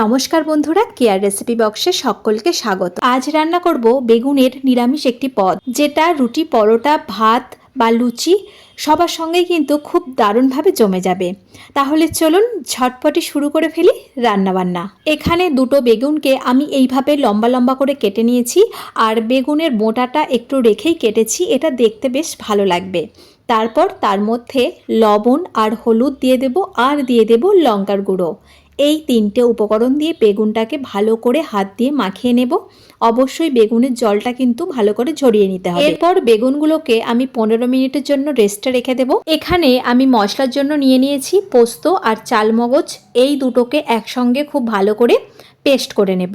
নমস্কার বন্ধুরা care recipe বক্সে সকলকে স্বাগত। আজ রান্না করব বেগুনের নিরামিষ একটি পদ, যেটা রুটি, পরোটা, ভাত বা লুচি সবার সঙ্গে কিন্তু খুব দারুণভাবে জমে যাবে। তাহলে চলুন ঝটপটি শুরু করে ফেলি রান্নাবান্না। এখানে দুটো বেগুনকে আমি এইভাবে লম্বা লম্বা করে কেটে নিয়েছি, আর বেগুনের মোটাটা একটু রেখেই কেটেছি, এটা দেখতে বেশ ভালো লাগবে। তারপর তার মধ্যে লবণ আর হলুদ দিয়ে দেব, আর দিয়ে দেব লঙ্কার গুঁড়ো। এই তিনটে উপকরণ দিয়ে বেগুনটাকে ভালো করে হাত দিয়ে মাখিয়ে নেব। অবশ্যই বেগুনের জলটা কিন্তু ভালো করে ঝরিয়ে নিতে হবে। এরপর বেগুনগুলোকে আমি পনেরো মিনিটের জন্য রেস্টে রেখে দেব। এখানে আমি মশলার জন্য নিয়ে নিয়েছি পোস্ত আর চালমগজ। এই দুটোকে একসঙ্গে খুব ভালো করে পেস্ট করে নেব।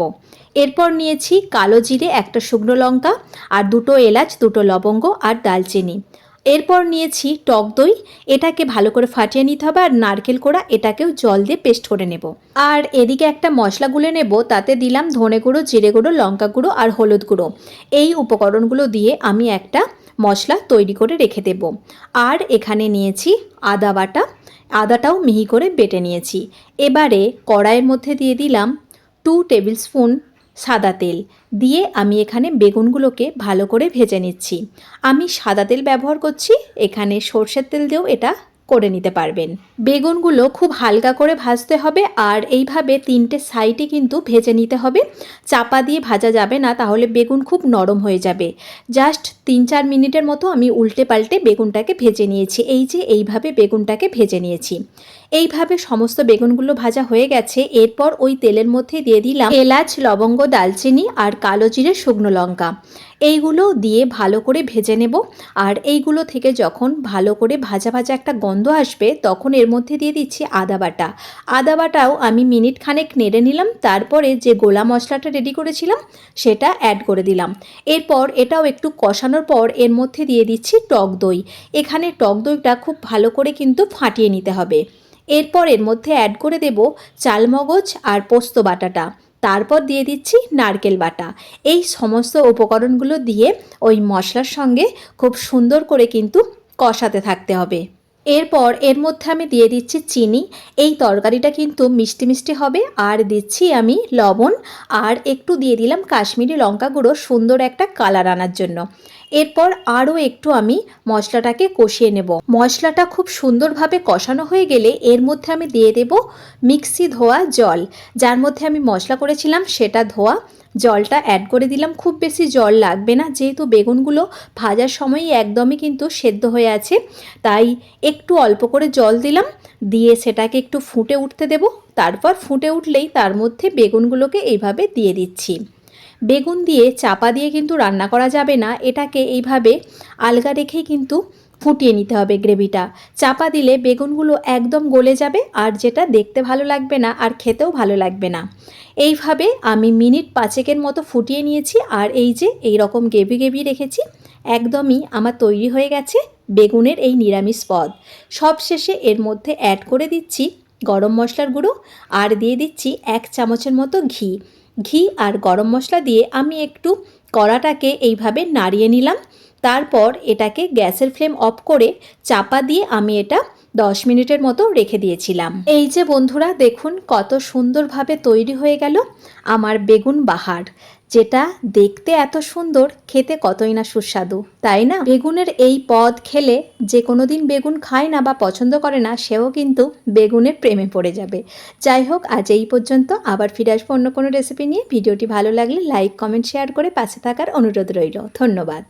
এরপর নিয়েছি কালো জিরে, একটা শুকনো লঙ্কা আর দুটো এলাচ, দুটো লবঙ্গ আর দালচিনি এরপর নিয়েছি টক দই। এটাকে ভালো করে ফাটিয়ে নিতে হবে আর নারকেল কোড়া, এটাকেও জল দিয়ে পেস্ট করে নেব। আর এদিকে একটা মশলা গুলে নেব, তাতে দিলাম ধনে গুঁড়ো, জিরে গুঁড়ো, লঙ্কা গুঁড়ো আর হলুদ গুঁড়ো। এই উপকরণগুলো দিয়ে আমি একটা মশলা তৈরি করে রেখে দেব। আর এখানে নিয়েছি আদা বাটা। আদাটাও মিহি করে বেটে নিয়েছি। এবারে কড়াইয়ের মধ্যে দিয়ে দিলাম টু টেবিল স্পুন সাদা তেল। দিয়ে আমি এখানে বেগুনগুলোকে ভালো করে ভেজে নিচ্ছি। আমি সাদা তেল ব্যবহার করছি, এখানে সর্ষের তেল দিয়েও এটা করে নিতে পারবেন। বেগুনগুলো খুব হালকা করে ভাজতে হবে আর এইভাবে তিনটে সাইডে কিন্তু ভেজে নিতে হবে। চাপা দিয়ে ভাজা যাবে না, তাহলে বেগুন খুব নরম হয়ে যাবে। জাস্ট তিন চার মিনিটের মতো আমি উল্টে পাল্টে বেগুনটাকে ভেজে নিয়েছি। এই যে এইভাবে বেগুনটাকে ভেজে নিয়েছি। এইভাবে সমস্ত বেগুনগুলো ভাজা হয়ে গেছে। এরপর ওই তেলের মধ্যে দিয়ে দিলাম এলাচ, লবঙ্গ দালচিনি আর কালো জিরে, শুকনো লঙ্কা। এইগুলো দিয়ে ভালো করে ভেজে নেব। আর এইগুলো থেকে যখন ভালো করে ভাজা ভাজা একটা গন্ধ আসবে, তখন এর মধ্যে দিয়ে দিচ্ছি আদা বাটা। আদা বাটাও আমি মিনিট খানেক নেড়ে নিলাম, তারপরে যে গোলা মশলাটা রেডি করেছিলাম, সেটা অ্যাড করে দিলাম। এরপর এটাও একটু কষানোর পর এর মধ্যে দিয়ে দিচ্ছি টক দই। এখানে টক দইটা খুব ভালো করে কিন্তু ফাটিয়ে নিতে হবে। এরপর এর মধ্যে অ্যাড করে দেব চালমগজ আর পোস্ত বাটাটা। তারপর দিয়ে দিচ্ছি নারকেল বাটা। এই সমস্ত উপকরণগুলো দিয়ে ওই মশলার সঙ্গে খুব সুন্দর করে কিন্তু কষাতে থাকতে হবে। এরপর এর মধ্যে আমি দিয়ে দিচ্ছি চিনি। এই তরকারিটা কিন্তু মিষ্টি মিষ্টি হবে। আর দিচ্ছি আমি লবণ। আর একটু দিয়ে দিলাম কাশ্মীরি লঙ্কা গুঁড়ো সুন্দর একটা কালার আনার জন্য। এরপর আরও একটু আমি মশলাটাকে কষিয়ে নেব। মশলাটা খুব সুন্দরভাবে কষানো হয়ে গেলে এর মধ্যে আমি দিয়ে দেব মিক্সি ধোয়া জল। যার মধ্যে আমি মশলা করেছিলাম সেটা ধোয়া। জলটা অ্যাড করে দিলাম। খুব বেশি জল লাগবে না। যেহেতু বেগুনগুলো ভাজার সময়ই একদমই কিন্তু সেদ্ধ হয়ে আছে, তাই একটু অল্প করে জল দিলাম। দিয়ে সেটাকে একটু ফুটে উঠতে দেব। তারপর ফুটে উঠলেই তার মধ্যে বেগুনগুলোকে এইভাবে দিয়ে দিচ্ছি। বেগুন দিয়ে চাপা দিয়ে কিন্তু রান্না করা যাবে না। এটাকে এইভাবে আলগা রেখেই কিন্তু ফুটিয়ে নিতে হবে গ্রেভিটা। চাপা দিলে বেগুনগুলো একদম গলে যাবে আর যেটা দেখতে ভালো লাগবে না আর খেতেও ভালো লাগবে না। এইভাবে আমি মিনিট পাঁচেকের মতো ফুটিয়ে নিয়েছি আর এই যে এই রকম গেভি গেভি রেখেছি, একদমই আমার তৈরি হয়ে গেছে বেগুনের এই নিরামিষ পদ। সবশেষে এর মধ্যে অ্যাড করে দিচ্ছি গরম মশলার গুঁড়ো আর দিয়ে দিচ্ছি এক চামচের মতো ঘি। ঘি আর গরম মশলা দিয়ে আমি একটু কড়াটাকে এইভাবে নাড়িয়ে নিলাম। তারপর এটাকে গ্যাসের ফ্লেম অফ করে চাপা দিয়ে আমি এটা দশ মিনিটের মতো রেখে দিয়েছিলাম। এই যে বন্ধুরা, দেখুন কত সুন্দরভাবে তৈরি হয়ে গেল আমার বেগুন বাহার। যেটা দেখতে এত সুন্দর, খেতে কতই না সুস্বাদু, তাই না? বেগুনের এই পদ খেলে যে কোনো দিন বেগুন খায় না বা পছন্দ করে না, সেও কিন্তু বেগুনের প্রেমে পড়ে যাবে। যাই হোক, আজ এই পর্যন্ত। আবার ফিরে আসব অন্য কোনো রেসিপি নিয়ে। ভিডিওটি ভালো লাগলে লাইক কমেন্ট শেয়ার করে পাশে থাকার অনুরোধ রইল। ধন্যবাদ।